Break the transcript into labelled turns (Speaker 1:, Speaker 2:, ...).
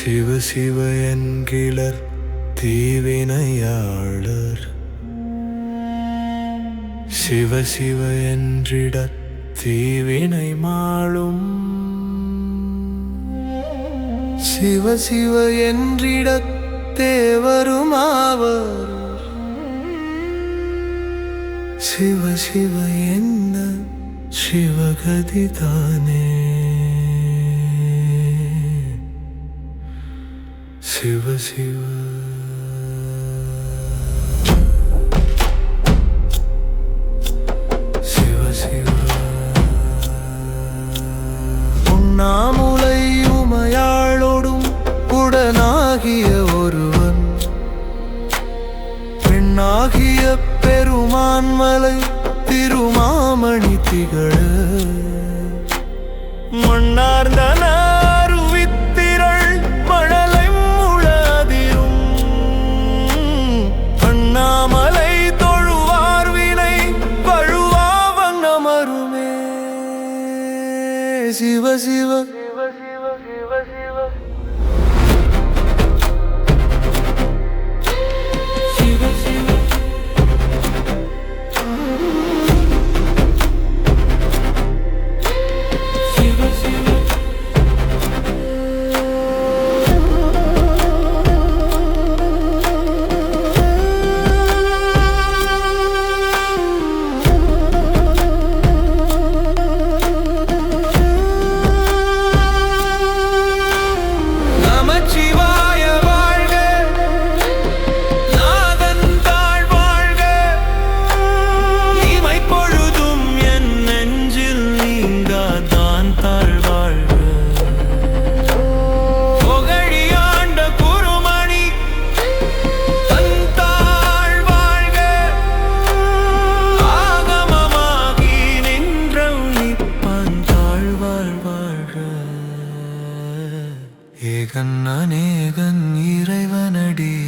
Speaker 1: சிவ சிவ என்கிழர் தீவினையாளர். சிவ சிவ என்றிட தீவினை மாளும். சிவ சிவ என்றிட தேவருமாவர் சிவ சிவ என்ன சிவகதி தானே. சிவ சிவ சிவ சிவ உண்ணாமுலை உமையாளோடும் உடனாகிய ஒருவன். பெண்ணாகிய பெருமான்மலை திருமாமணி திகழ ശിവ ശിവ ஏகன் அநேகன் இறைவனடி.